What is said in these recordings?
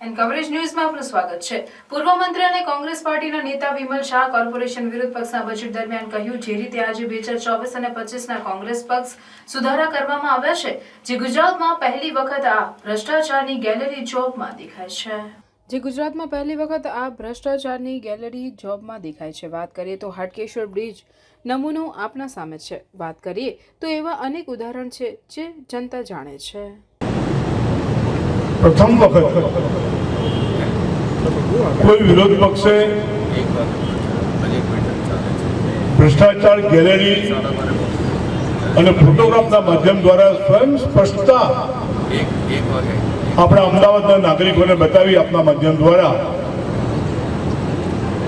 And coverage ન્યૂઝમાં આપનું સ્વાગત છે. પૂર્વ મંત્રી અને કોંગ્રેસ પાર્ટીના નેતા વિમલ શાહ કોર્પોરેશન વિરુદ્ધ પક્ષના બજેટ દરમિયાન કહ્યું જે રીતે આજે બે હજાર ચોવીસ અને પચીસના કોંગ્રેસ પક્ષ સુધારા કરવામાં આવ્યા છે જે ગુજરાતમાં પહેલી વખત આ ભ્રષ્ટાચારની ગેલેરી જોબમાં દેખાય છે. જે ગુજરાતમાં પહેલી વખત આ ભ્રષ્ટાચારની ગેલેરી જોબમાં દેખાય છે. વાત કરીએ તો હાટકેશ્વર બ્રિજ નમૂનો આપના સામે છે. વાત કરીએ તો એવા અનેક ઉદાહરણ છે જે જનતા જાણે છે. પ્રથમ વખત કોઈ વિરોધ પક્ષે ભ્રષ્ટાચાર ગેલેરી અને ફોટોગ્રાફના માધ્યમ દ્વારા સ્વયં સ્પષ્ટતા આપણા અમદાવાદના નાગરિકોને બતાવી આપના માધ્યમ દ્વારા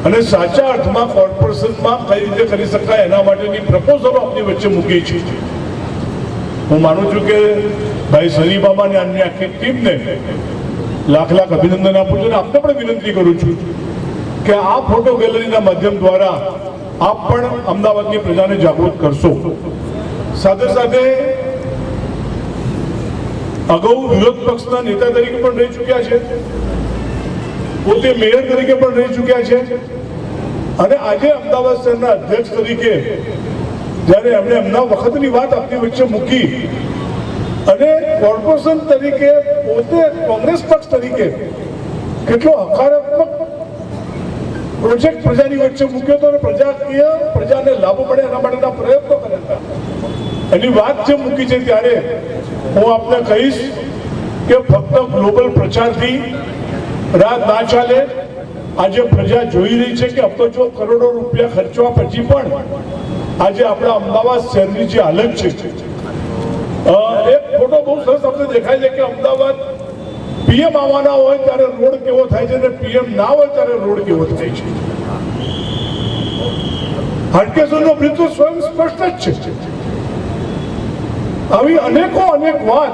અને સાચા અર્થમાં કોર્પોરેશનમાં કઈ રીતે કરી શકાય એના માટેની પ્રપોઝલો આપની વચ્ચે મૂકી છે. હું માનું છું કે ભાઈ સની બાબા અને આખી ટીમને લાખ લાખ અભિનંદન આપું છું અને આપને પણ વિનંતી કરું છું કે આ ફોટો ગેલેરીના માધ્યમ દ્વારા આપ પણ અમદાવાદની પ્રજાને જાગૃત કરશો. સાથે સાથે અગાઉ વિરોધ પક્ષના નેતા તરીકે પણ રહી ચૂક્યા છે. પોતે મેયર તરીકે પણ રહી ચૂક્યા છે. અને આજે અમદાવાદ શહેરના અધ્યક્ષ તરીકે જ્યારે એમણે એમના વખતની વાત આપની વચ્ચે મૂકી અને કોર્પોરેશન તરીકે પોતે કોંગ્રેસ પક્ષ તરીકે કેટલો હકારાત્મક પ્રોજેક્ટ પ્રજાની વચ્ચે મૂક્યો હતો અને પ્રજાકીય પ્રજાને લાભ પડે એના માટેના પ્રયત્નો કર્યા હતા. એની વાત જે મૂકી છે ત્યારે હું આપને કહીશ કે ફક્ત ગ્લોબલ પ્રચારથી રાત ના ચાલે. આજે પ્રજા જોઈ રહી છે કે અબજો કરોડો રૂપિયા ખર્ચવા પછી પણ આજે આપણા અમદાવાદ શહેરની જે હાલત છે એક ફોટો તમને દેખાય છે કે અમદાવાદ પીએમ આવવાના હોય ત્યારે રોડ કેવો થાય છે અને પીએમ ના હોય ત્યારે રોડ કેવો થાય છે? હાટકેશ્વરનો તો સ્વયં સ્પષ્ટ જ છે. આવી અનેકો અનેક વાત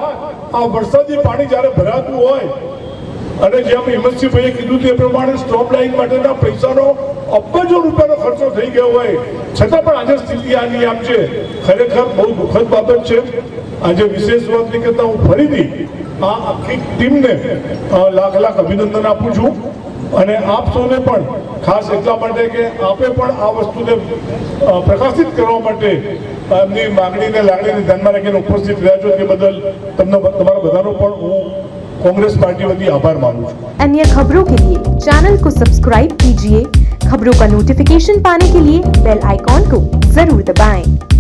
આ વરસાદી પાણી જ્યારે ભરાતું હોય અને જેમ હિમંતસિંહભાઈએ કીધું તે પ્રમાણે સ્ટોપ લાઇન માટેના પૈસાનો અબજો રૂપિયાનો ખર્ચો થઈ ગયો હોય. છતાં પણ આજે સ્થિતિ આની આમ છે. ખરેખર બહુ દુઃખદ બાબત છે. આજે વિશેષ વાત નહીં કરતા હું ફરીથી આ આખી ટીમને અ, લાખ લાખ અભિનંદન આપું છું અને આપ સૌને પણ ખાસ એટલા માટે કે આપે પણ આ વસ્તુને અ, પ્રકાશિત કરવા માટે એમની માગણીને લાગણીને ધ્યાનમાં રાખીને ઉપસ્થિત રહ્યા છો તે બદલ તમને તમારા બધાનો પણ હું कांग्रेस पार्टी वती आभार मानूं છું अन्य खबरों के लिए चैनल को सब्सक्राइब कीजिए खबरों का नोटिफिकेशन पाने के लिए बेल आइकॉन को जरूर दबाएं।